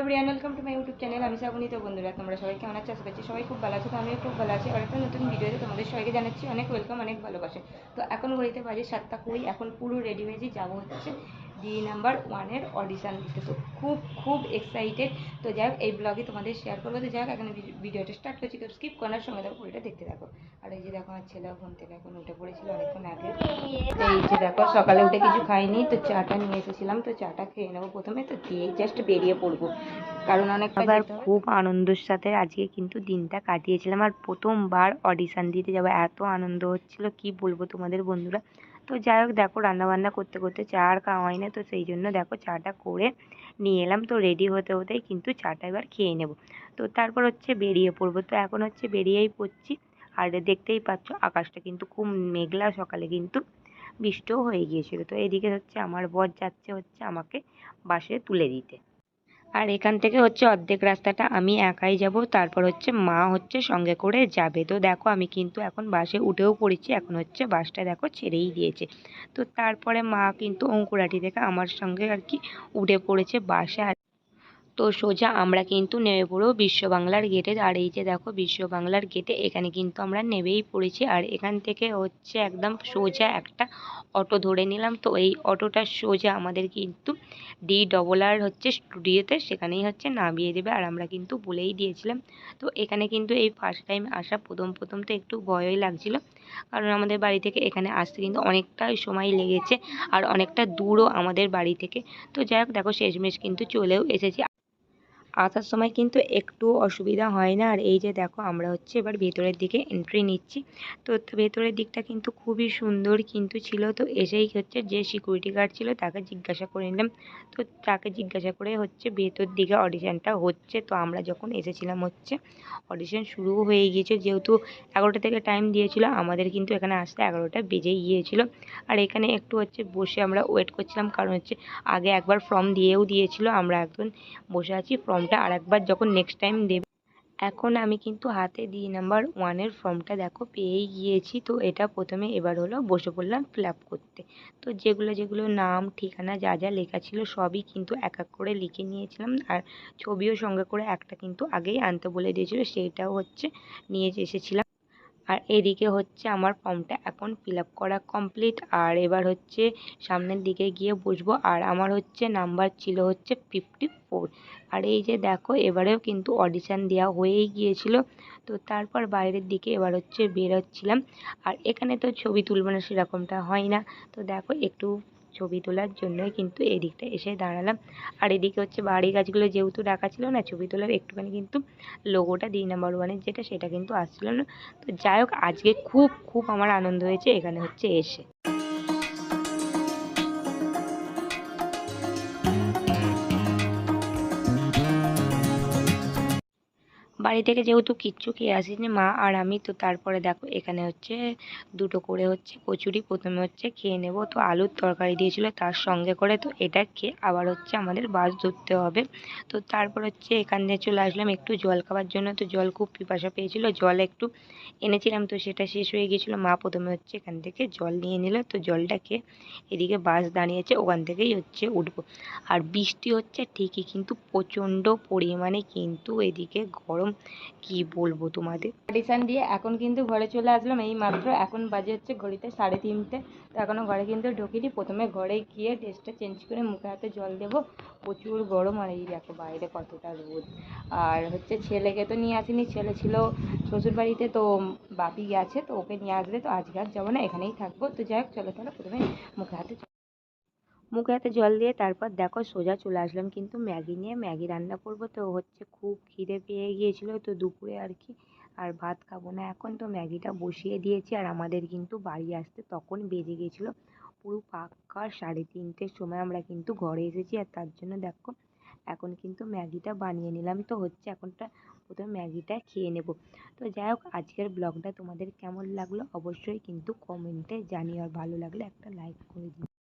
Everyone welcome to my YouTube channel আমি শ্রাবণী। বন্ধুরা, তোমরা সবাই কেমন আছো? আশা করছি সবাই খুব ভালো আছো। তো আমিও খুব ভালো আছি। আর একটা নতুন ভিডিওতে তোমাদের সবাইকে জানাচ্ছি অনেক ওয়েলকাম অনেক ভালোবাসে। তো এখন ঘড়িতে বাজে সাতটা কুড়ি। এখন পুরো রেডি হয়েছি যাব হচ্ছে। ডি নাম্বার ওয়ানের অডিশান দিতে। তো খুব খুব এক্সাইটেড তো যাই হোক এই ব্লগে তোমাদের শেয়ার করব। তো যাই হোক এখন ভিডিওটা স্টার্ট করছি তো স্কিপ করার সঙ্গে দেখো পুরোটা দেখতে থাকো। আর এই যে দেখো আমার ছেলে ঘুম থেকে এখন উঠে পড়েছিল অনেকক্ষণ আগে। এই যে দেখো সকালে উঠে কিছু খাইনি। তো চাটা নিয়ে এসেছিলাম। তো চাটা খেয়ে নেব প্রথমে। তো দিয়ে জাস্ট বেরিয়ে পড়ব। কারণ অনেক আবার খুব আনন্দের সাথে আজকে কিন্তু দিনটা কাটিয়েছিলাম। আর প্রথমবার অডিশন দিতে যাব। এত আনন্দ হচ্ছিল। কি বলব তোমাদের বন্ধুরা? তো যাই হোক দেখো রান্নাবান্না করতে করতে চা আর খাওয়া হয় না তো সেই জন্য দেখো চাটা করে নিয়ে এলাম। তো রেডি হতে হতেই কিন্তু চাটা এবার খেয়ে নেব। তো তারপর হচ্ছে বেরিয়ে পড়ব। তো এখন হচ্ছে বেরিয়েই পড়ছি। আর দেখতেই পাচ্ছ আকাশটা কিন্তু খুব মেঘলা, সকালে কিন্তু বৃষ্টিও হয়ে গিয়েছিল। তো এদিকে হচ্ছে আমার বর যাচ্ছে হচ্ছে আমাকে বাসে তুলে দিতে। আর এখান থেকে হচ্ছে অর্ধেক রাস্তাটা আমি একাই যাব, তারপর হচ্ছে মা হচ্ছে সঙ্গে করে যাবে। তো দেখো আমি কিন্তু এখন বাসে উঠেও পড়েছি, এখন হচ্ছে বাসটা দেখো ছেড়েই দিয়েছে। তো তারপরে মা কিন্তু অঙ্কুরাটি থেকে আমার সঙ্গে আর কি উঠে পড়েছে বাসে। তো সোজা আমরা কিন্তু নেমে পড়ব বিশ্ব বাংলার গেটে। আর এই যে দেখো বিশ্ব বাংলার গেটে, এখানে কিন্তু আমরা নেমেই পড়েছি। আর এখান থেকে হচ্ছে একদম সোজা একটা অটো ধরে নিলাম। তো এই অটোটা সোজা আমাদের কিন্তু ডি ডবল আর হচ্ছে স্টুডিওতে সেখানেই হচ্ছে নামিয়ে দেবে। আর আমরা কিন্তু বলেই দিয়েছিলাম। তো এখানে কিন্তু এই ফার্স্ট টাইম আসা প্রথম প্রথম তো একটু ভয়ই লাগছিল। কারণ আমাদের বাড়ি থেকে এখানে আসতে কিন্তু অনেকটাই সময় লেগেছে। আর অনেকটা দূরও আমাদের বাড়ি থেকে। তো যাই হোক, দেখো শেষমেশ কিন্তু চলেও এসেছি। আসার সময় কিন্তু একটু অসুবিধা হয় না। আর এই যে দেখো, আমরা হচ্ছে এবার ভেতরের দিকে এন্ট্রি নিচ্ছি। তো ভেতরের দিকটা কিন্তু খুবই সুন্দর কিন্তু ছিল। তো এসেই হচ্ছে যে সিকিউরিটি গার্ড ছিল তাকে জিজ্ঞাসা করে নিলাম। তো তাকে জিজ্ঞাসা করে হচ্ছে ভেতর দিকে অডিশনটা হচ্ছে। তো আমরা যখন এসেছিলাম হচ্ছে অডিশন শুরু হয়ে গিয়েছে। যেহেতু এগারোটা থেকে টাইম দিয়েছিল, আমাদের কিন্তু এখানে আসতে এগারোটা বেজেই গিয়েছিল। আর এখানে একটু হচ্ছে বসে আমরা ওয়েট করছিলাম। কারণ হচ্ছে আগে একবার ফর্ম দিয়েও দিয়েছিল। আমরা একজন বসে আছি ফর্মটা আর একবার যখন নেক্সট টাইম দেবে, এখন আমি কিন্তু হাতে দি নাম্বার ওয়ানের ফর্মটা। দেখো পেয়েই গিয়েছি, তো এটা প্রথমে এবার হলো বসে পড়লাম ফিল করতে। তো যেগুলো যেগুলো নাম, ঠিকানা, যা যা লেখা ছিল সবই কিন্তু এক এক করে লিখে নিয়েছিলাম। আর ছবিও সঙ্গে করে একটা কিন্তু আগেই আনতে বলে দিয়েছিল সেইটাও হচ্ছে নিয়ে এসেছিলাম। আর এদিকে হচ্ছে আমার ফর্মটা এখন ফিল করা কমপ্লিট। আর এবার হচ্ছে সামনের দিকে গিয়ে বসবো। আর আমার হচ্ছে নাম্বার ছিল হচ্ছে ফিফটি ফোর। আর এই যে দেখো, এবারেও কিন্তু অডিশান দেওয়া হয়েই গিয়েছিল। তো তারপর বাইরের দিকে এবার হচ্ছে বেরোচ্ছিলাম। আর এখানে তো ছবি তুলব না সেরকমটা হয় না। তো দেখো, একটু ছবি তোলার জন্যই কিন্তু এদিকটা এসে দাঁড়ালাম। আর এদিকে হচ্ছে বাড়ি গাছগুলো যেহেতু ডাকা ছিল না, ছবি তোলার একটুখানি কিন্তু লোগোটা দিই নাম্বার ওয়ানের যেটা, সেটা কিন্তু আসছিল না। তো যাই হোক, আজকে খুব খুব আমার আনন্দ হয়েছে এখানে হচ্ছে এসে। বাড়ি থেকে যেহেতু কিচ্ছু খেয়ে আসিনি মা আর আমি, তো তারপরে দেখো এখানে হচ্ছে দুটো করে হচ্ছে কচুরি, প্রথমে হচ্ছে খেয়ে নেব। তো আলুর তরকারি দিয়েছিল তার সঙ্গে করে, তো এটা খেয়ে আবার হচ্ছে আমাদের বাস ধরতে হবে। তো তারপর হচ্ছে এখান দিয়ে চলে আসলাম একটু জল খাওয়ার জন্য। তো জল খুব পিপাসা পেয়েছিল, জল একটু এনেছিলাম, তো সেটা শেষ হয়ে গিয়েছিল। মা প্রথমে হচ্ছে এখান থেকে জল নিয়ে নিল, তো জলটা খেয়ে এদিকে বাস দাঁড়িয়েছে, ওখান থেকেই হচ্ছে উঠবো। আর বৃষ্টি হচ্ছে ঠিকই, কিন্তু প্রচণ্ড পরিমাণে কিন্তু এদিকে গরম কি বলব তোমাদের? অডিশান দিয়ে এখন কিন্তু ঘরে চলে আসলাম। এই মাত্র এখন বাজে হচ্ছে ঘড়িতে সাড়ে তিনটে। তো এখনও ঘরে কিন্তু ঢুকিনি। প্রথমে ঘরে গিয়ে ড্রেসটা চেঞ্জ করে মুখে হাতে জল দেবো। প্রচুর গরম আর এই দেখো বাইরে কতটা রোদ। আর হচ্ছে ছেলেকে তো নিয়ে আসিনি। ছেলে ছিল শ্বশুর বাড়িতে তো বাপি গেছে, তো ওকে নিয়ে আসবে। তো আজকে আর যাব না, এখানেই থাকব। তো যাই হোক, চলো তাহলে প্রথমে মুখে হাতে মুখে হাতে জল দিয়ে তারপর দেখো সোজা চলে আসলাম কিন্তু ম্যাগি নিয়ে। ম্যাগি রান্না করব তো হচ্ছে খুব খিদে পেয়ে গিয়েছিল তো দুপুরে আর কি। আর ভাত খাব না এখন তো ম্যাগিটা বসিয়ে দিয়েছি আর আমাদের কিন্তু বাড়ি আসতে তখন বেজে গিয়েছিল। পুরো পাক্কা সাড়ে তিনটের সময় আমরা কিন্তু ঘরে এসেছি আর তার জন্য দেখো এখন কিন্তু ম্যাগিটা বানিয়ে নিলাম তো হচ্ছে এখনটা প্রথমে ম্যাগিটা খেয়ে নেব। তো যাই হোক, আজকের ব্লগটা তোমাদের কেমন লাগল অবশ্যই কিন্তু কমেন্টে জানিও। আর ভালো লাগলে একটা লাইক করে দিও।